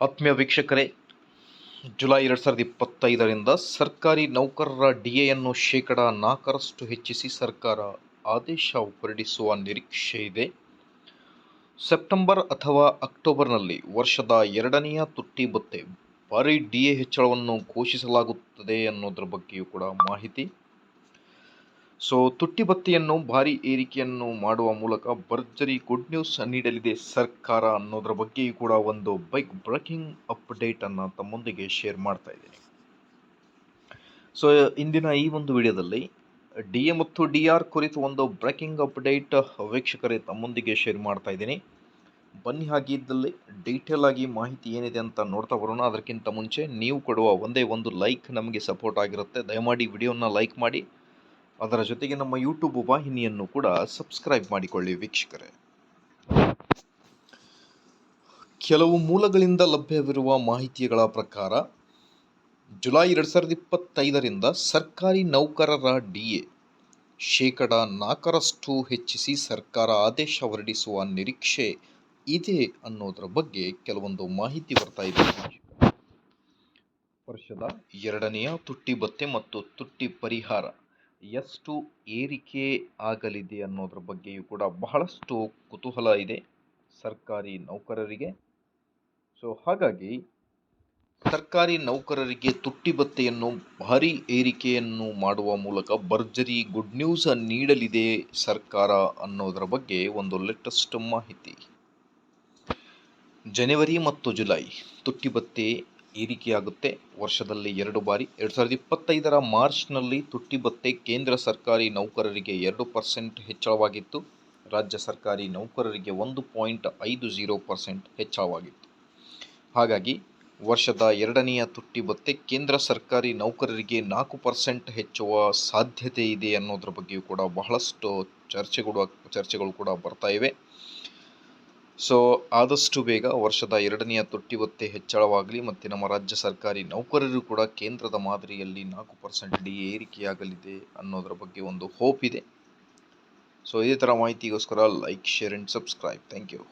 ಆತ್ಮೀಯ ವೀಕ್ಷಕರೇ, ಜುಲೈ ಎರಡು ಸಾವಿರದ ಇಪ್ಪತ್ತೈದರಿಂದ ಸರ್ಕಾರಿ ನೌಕರರ ಡಿ ಎಯನ್ನು ಶೇಕಡ ನಾಲ್ಕರಷ್ಟು ಹೆಚ್ಚಿಸಿ ಸರ್ಕಾರ ಆದೇಶ ಹೊರಡಿಸುವ ನಿರೀಕ್ಷೆ ಇದೆ. ಸೆಪ್ಟೆಂಬರ್ ಅಥವಾ ಅಕ್ಟೋಬರ್ನಲ್ಲಿ ವರ್ಷದ ಎರಡನೆಯ ತುಟ್ಟಿ ಬತ್ತೆ ಭಾರಿ ಡಿ ಎ ಹೆಚ್ಚಳವನ್ನು ಘೋಷಿಸಲಾಗುತ್ತದೆ ಅನ್ನೋದ್ರ ಬಗ್ಗೆಯೂ ಕೂಡ ಮಾಹಿತಿ. ಸೊ ತುಟ್ಟಿ ಬತ್ತಿಯನ್ನು ಭಾರಿ ಏರಿಕೆಯನ್ನು ಮಾಡುವ ಮೂಲಕ ಭರ್ಜರಿ ಗುಡ್ ನ್ಯೂಸ್ ನೀಡಲಿದೆ ಸರ್ಕಾರ ಅನ್ನೋದ್ರ ಬಗ್ಗೆಯೂ ಕೂಡ ಒಂದು ಬೈಕ್ ಬ್ರೇಕಿಂಗ್ ಅಪ್ಡೇಟನ್ನು ತಮ್ಮೊಂದಿಗೆ ಶೇರ್ ಮಾಡ್ತಾ ಇದ್ದೀನಿ. ಸೊ ಇಂದಿನ ಈ ಒಂದು ವಿಡಿಯೋದಲ್ಲಿ ಡಿ ಎ ಮತ್ತು ಡಿ ಆರ್ ಕುರಿತು ಒಂದು ಬ್ರೇಕಿಂಗ್ ಅಪ್ಡೇಟ್ ವೀಕ್ಷಕರೇ ತಮ್ಮೊಂದಿಗೆ ಶೇರ್ ಮಾಡ್ತಾ ಇದ್ದೀನಿ. ಬನ್ನಿ, ಹಾಗಿದ್ದಲ್ಲಿ ಡೀಟೇಲ್ ಆಗಿ ಮಾಹಿತಿ ಏನಿದೆ ಅಂತ ನೋಡ್ತಾ ಬರೋಣ. ಅದಕ್ಕಿಂತ ಮುಂಚೆ ನೀವು ಕೊಡುವ ಒಂದೇ ಒಂದು ಲೈಕ್ ನಮಗೆ ಸಪೋರ್ಟ್ ಆಗಿರುತ್ತೆ. ದಯಮಾಡಿ ವಿಡಿಯೋನ ಲೈಕ್ ಮಾಡಿ. ಅದರ ಜೊತೆಗೆ ನಮ್ಮ ಯೂಟ್ಯೂಬ್ ವಾಹಿನಿಯನ್ನು ಕೂಡ ಸಬ್ಸ್ಕ್ರೈಬ್ ಮಾಡಿಕೊಳ್ಳಿ ವೀಕ್ಷಕರೇ. ಕೆಲವು ಮೂಲಗಳಿಂದ ಲಭ್ಯವಿರುವ ಮಾಹಿತಿಗಳ ಪ್ರಕಾರ, ಜುಲೈ ಎರಡು ಸಾವಿರದ ಇಪ್ಪತ್ತೈದರಿಂದ ಸರ್ಕಾರಿ ನೌಕರರ ಡಿ ಎ ಶೇಕಡ ನಾಲ್ಕರಷ್ಟು ಹೆಚ್ಚಿಸಿ ಸರ್ಕಾರ ಆದೇಶ ಹೊರಡಿಸುವ ನಿರೀಕ್ಷೆ ಇದೆ ಅನ್ನೋದರ ಬಗ್ಗೆ ಕೆಲವೊಂದು ಮಾಹಿತಿ ಬರ್ತಾ ಇದೆ ವರ್ಷದ ಎರಡನೆಯ ತುಟ್ಟಿ ಭತ್ತೆ ಮತ್ತು ತುಟ್ಟಿ ಪರಿಹಾರ ಎಷ್ಟು ಏರಿಕೆ ಆಗಲಿದೆ ಅನ್ನೋದ್ರ ಬಗ್ಗೆಯೂ ಕೂಡ ಬಹಳಷ್ಟು ಕುತೂಹಲ ಇದೆ ಸರ್ಕಾರಿ ನೌಕರರಿಗೆ. ಸೊ ಹಾಗಾಗಿ ಸರ್ಕಾರಿ ನೌಕರರಿಗೆ ತುಟ್ಟಿ ಭತ್ಯೆಯನ್ನು ಭಾರಿ ಏರಿಕೆಯನ್ನು ಮಾಡುವ ಮೂಲಕ ಭರ್ಜರಿ ಗುಡ್ ನ್ಯೂಸ್ ನೀಡಲಿದೆ ಸರ್ಕಾರ ಅನ್ನೋದರ ಬಗ್ಗೆ ಒಂದು ಲೇಟೆಸ್ಟ್ ಮಾಹಿತಿ. ಜನವರಿ ಮತ್ತು ಜುಲೈ ತುಟ್ಟಿ ಭತ್ಯೆ ಏರಿಕೆಯಾಗುತ್ತೆ. ವರ್ಷದಲ್ಲಿ ಎರಡು ಬಾರಿ. ಎರಡು ಸಾವಿರದ ಇಪ್ಪತ್ತೈದರ ಮಾರ್ಚ್ನಲ್ಲಿ ತುಟ್ಟಿ ಭತ್ತೆ ಕೇಂದ್ರ ಸರ್ಕಾರಿ ನೌಕರರಿಗೆ ಎರಡು ಪರ್ಸೆಂಟ್ ಹೆಚ್ಚಳವಾಗಿತ್ತು. ರಾಜ್ಯ ಸರ್ಕಾರಿ ನೌಕರರಿಗೆ ಒಂದು ಪಾಯಿಂಟ್ ಐದು ಝೀರೋ ಪರ್ಸೆಂಟ್ ಹೆಚ್ಚಳವಾಗಿತ್ತು. ಹಾಗಾಗಿ ವರ್ಷದ ಎರಡನೆಯ ತುಟ್ಟಿ ಭತ್ತೆ ಕೇಂದ್ರ ಸರ್ಕಾರಿ ನೌಕರರಿಗೆ ನಾಲ್ಕು ಪರ್ಸೆಂಟ್ ಹೆಚ್ಚುವ ಸಾಧ್ಯತೆ ಇದೆ ಅನ್ನೋದ್ರ ಬಗ್ಗೆಯೂ ಕೂಡ ಬಹಳಷ್ಟು ಚರ್ಚೆಗಳು ಚರ್ಚೆಗಳು ಕೂಡ ಬರ್ತಾ ಇವೆ. ಸೊ ಆದಷ್ಟು ಬೇಗ ವರ್ಷದ ಎರಡನೆಯ ತೊಟ್ಟಿ ಒತ್ತೆ ಹೆಚ್ಚಳವಾಗಲಿ ಮತ್ತು ನಮ್ಮ ರಾಜ್ಯ ಸರ್ಕಾರಿ ನೌಕರರು ಕೂಡ ಕೇಂದ್ರದ ಮಾದರಿಯಲ್ಲಿ ನಾಲ್ಕು ಪರ್ಸೆಂಟ್ ಡಿ ಏರಿಕೆಯಾಗಲಿದೆ ಅನ್ನೋದರ ಬಗ್ಗೆ ಒಂದು ಹೋಪ್ ಇದೆ. ಸೊ ಇದೇ ಥರ ಮಾಹಿತಿಗೋಸ್ಕರ like share and subscribe thank you